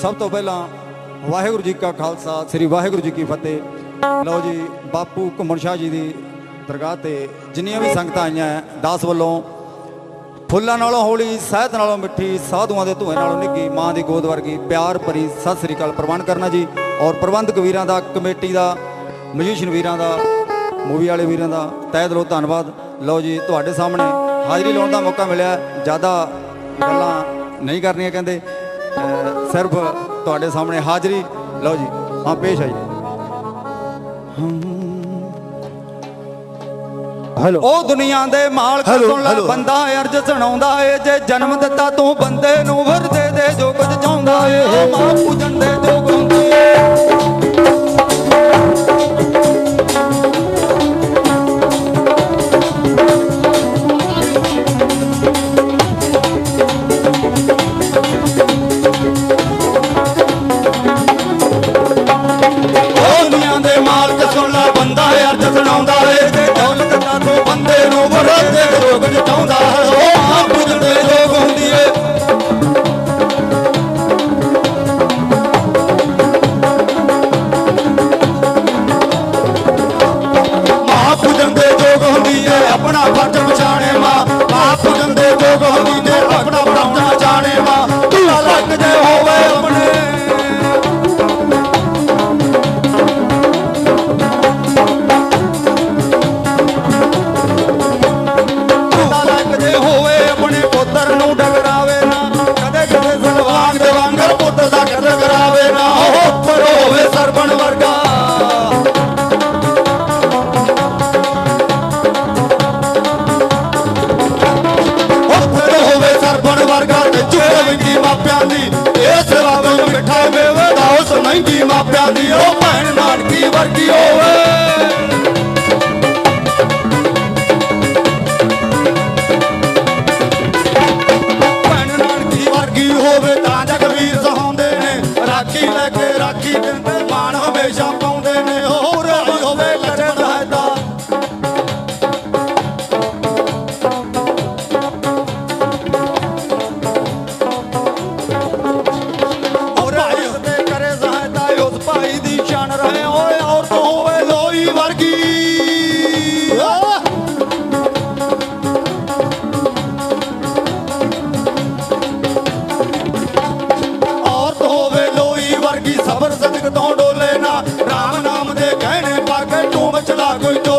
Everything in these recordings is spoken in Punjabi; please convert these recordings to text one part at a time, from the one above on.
ਸਭ ਤੋਂ ਪਹਿਲਾਂ ਵਾਹਿਗੁਰੂ ਜੀ ਕਾ ਖਾਲਸਾ ਸ੍ਰੀ ਵਾਹਿਗੁਰੂ ਜੀ ਕੀ ਫਤਿਹ। ਲਓ ਜੀ ਬਾਪੂ ਘੁੰਮਣ ਸ਼ਾਹ ਜੀ ਦੀ ਦਰਗਾਹ ਤੇ ਜਿੰਨੀਆਂ ਵੀ ਸੰਗਤਾਂ ਆਈਆਂ ਹੈ, ਦਾਸ ਵੱਲੋਂ ਫੁੱਲਾਂ ਨਾਲੋਂ ਹੌਲੀ ਸਹਿਤ ਨਾਲੋਂ ਮਿੱਠੀ ਸਾਧੂਆਂ ਦੇ ਧੂਏ ਨਾਲੋਂ ਨਿੱਗੀ ਮਾਂ ਦੀ ਗੋਦ ਵਰਗੀ ਪਿਆਰ ਭਰੀ ਸਤਿ ਸ੍ਰੀ ਅਕਾਲ ਪ੍ਰਵਾਨ ਕਰਨਾ ਜੀ। ਔਰ ਪ੍ਰਬੰਧਕ ਵੀਰਾਂ ਦਾ ਕਮੇਟੀ ਦਾ ਮਿਊਜ਼ੀਸ਼ੀਅਨ ਵੀਰਾਂ ਦਾ ਮੂਵੀ ਵਾਲੇ ਵੀਰਾਂ ਦਾ ਤਹਿ ਦਿਲੋਂ ਧੰਨਵਾਦ। ਲਓ ਜੀ ਤੁਹਾਡੇ ਸਾਹਮਣੇ ਹਾਜ਼ਰੀ ਲਾਉਣ ਦਾ ਮੌਕਾ ਮਿਲਿਆ। ਜ਼ਿਆਦਾ ਗੱਲਾਂ ਨਹੀਂ ਕਰਨੀਆਂ ਕਹਿੰਦੇ। ਸਿਰਫ ਤੁਹਾਡੇ ਸਾਹਮਣੇ ਹਾਜ਼ਰੀ। ਲਓ ਜੀ ਹਾਂ ਪੇਸ਼ ਹੈ ਜੀ। ਹੈਲੋ ਉਹ ਦੁਨੀਆ ਦੇ ਮਾਲਕ ਹੈਲੋ, ਸੁਣ ਲੈ। ਬੰਦਾ ਅਰਜ ਸੁਣਾਉਂਦਾ ਏ ਜੇ ਜਨਮ ਦਿੱਤਾ ਤੂੰ ਬੰਦੇ ਨੂੰ ਵਰਦੇ ਦੇ ਜੋ ਕੁਝ ਚਾਹੁੰਦਾ ਏ। ਮਾਂ ਪੂਜਣ ਦੇ ਜੋ ਗਾਉਂਦੀ ਮਹਿੰਗੀ ਦੀ ਉਹ ਭੈਣ ਨਾਨਕੀ ਵਰਗੀ ਹੋਵੇ। ਭੈਣ ਨਾਨਕੀ ਵਰਗੀ ਹੋਵੇ 나고 있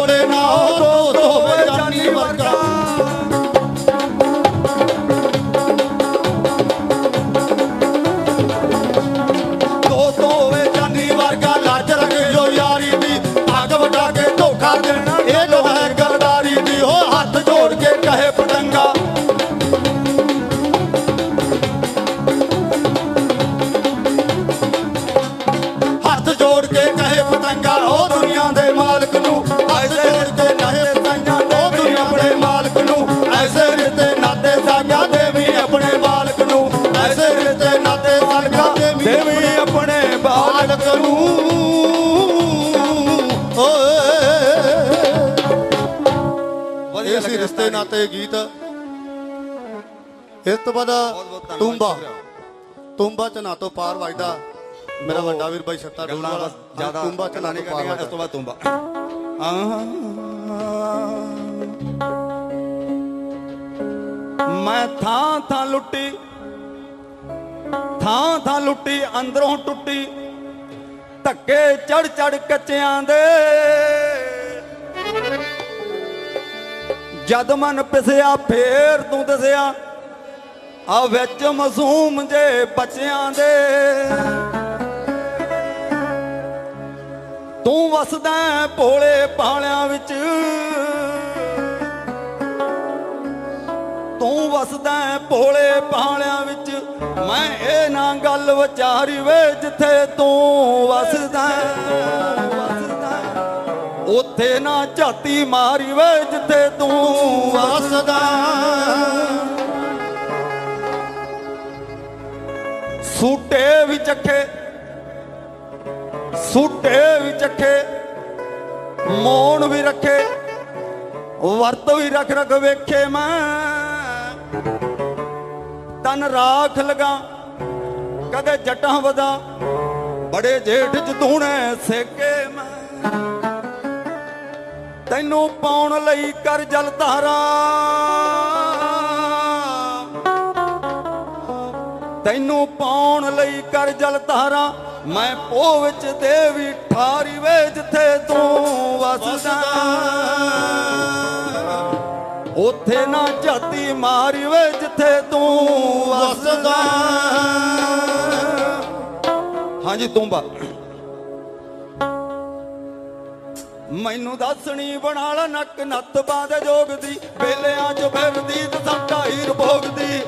ਇਹ ਸੀ ਰਿਸ਼ਤੇ ਨਾਤੇ ਗੀਤ। ਇਸ ਤੋਂ ਬਾਅਦ ਟੁੰਬਾ ਟੁੰਬਾ ਚ ਨਾ ਤੋਂ ਪਾਰ ਵਜਦਾ। ਮੇਰਾ ਵੱਡਾ ਵੀਰ ਬਾਈ ਸੱਤਾ ਡੋਲ ਬਸ ਜ਼ਿਆਦਾ ਟੁੰਬਾ ਚ ਨਾ ਨਹੀਂ ਤੋਂ ਪਾਰ ਕਰਨੀਆਂ ਇਸ ਤੋਂ ਵਜਦਾ ਬਾਅਦ ਤੁੰਬਾ। ਮੈਂ ਥਾਂ ਥਾਂ ਲੁੱਟੀ ਥਾਂ ਥਾਂ ਲੁੱਟੀ ਅੰਦਰੋਂ ਟੁੱਟੀ। ਧੱਕੇ ਚੜ ਚੜ ਕੱਚਿਆਂ ਦੇ। ਜਦ ਮਨ ਪਿਸਿਆ ਫੇਰ ਤੂੰ ਦਸਿਆ। ਆ ਵਿੱਚ ਮਾਸੂਮ ਜੇ ਬੱਚਿਆਂ ਦੇ। ਤੂੰ ਵਸਦਾ ਭੋਲੇ ਪਾਲਿਆਂ ਵਿੱਚ। ਤੂੰ ਵਸਦਾ ਭੋਲੇ ਪਾਲਿਆਂ ਵਿੱਚ। ਮੈਂ ਇਹ ਨਾ ਗੱਲ ਵਿਚਾਰੀ ਵੇ ਜਿੱਥੇ ਤੂੰ ਵਸਦਾ ਤੂੰ ਉੱਥੇ ਨਾ ਝਾਤੀ ਮਾਰੀ ਵੇ ਜਿੱਥੇ ਤੂੰ ਵਸਦਾ। ਸੂਟੇ ਵੀ ਚੱਖੇ ਸੂਟੇ ਵੀ ਚੱਖੇ ਮੋਣ ਵੀ ਰੱਖੇ, ਵਰਤ ਵੀ ਰੱਖ ਰੱਖ ਵੇਖੇ ਮੈਂ। ਤਨ ਰਾਖ ਲਗਾ, ਕਦੇ ਜਟਾਂ ਵਦਾ ਬੜੇ ਜੇਠ ਚ ਜਤੂਣੇ ਸੇਕੇ ਮੈਂ। ਤੈਨੂੰ ਪਾਉਣ ਲਈ ਕਰ ਜਲ ਧਾਰਾ। ਤੈਨੂੰ ਪਾਉਣ ਲਈ ਕਰ ਜਲ ਧਾਰਾ, ਮੈਂ ਪੋ ਵਿੱਚ ਦੇਵੀ ਠਾਰੀ ਵੇ ਜਿੱਥੇ ਤੂੰ ਵਸਦਾ। ਉੱਥੇ ਨਾ ਜਾਤੀ ਮਾਰੀ ਵੇ ਜਿੱਥੇ ਤੂੰ ਵਸਦਾ। ਹਾਂਜੀ, ਤੂੰ ਬਾ। ਮੈਨੂੰ ਦੱਸਣੀ, ਬਣਾਲਾ ਨੱਕ ਨੱਤ ਬਾਦ ਜੋਗ ਦੀ ਵੇਲਿਆਂ ਚ ਫਿਰਦੀ, ਤੇ ਸਾਡਾ ਹੀ ਰਭੋਗ ਦੀ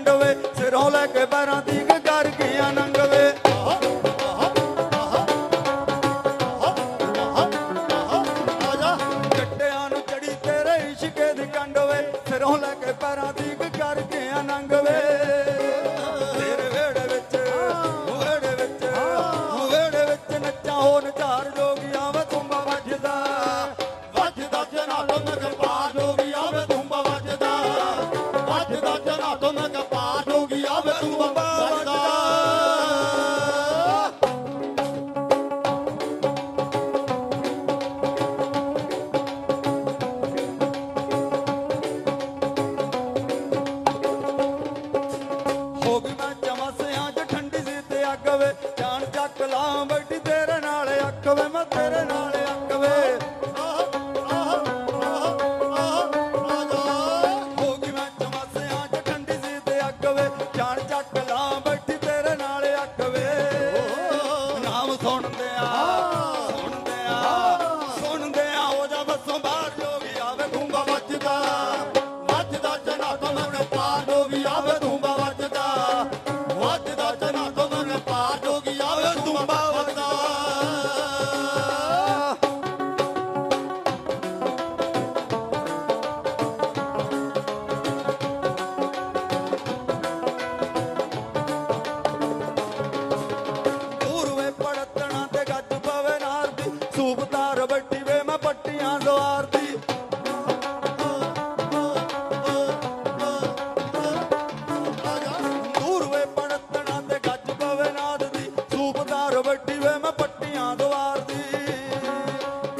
ਲੰਡਵੇ ਸਿਰੋਂ ਲੈ ਕੇ ਪੈਰਾਂ ਤੀਕ ਕਰ ਗਿਆ ਨੰਗਵੇ ਸਿਰੋਂ ਮੈਂ ਚਮਸਿਆਂ 'ਚ ਠੰਡੀ ਸੀ ਤੇ ਅੱਗ ਵੇ। ਜਾਨ ਚੱਕ ਲਾਂ ਬੈਠੀ ਤੇਰੇ ਨਾਲ ਅੱਖ ਵੇ, ਮੈਂ ਤੇਰੇ ਨਾਲ Baba.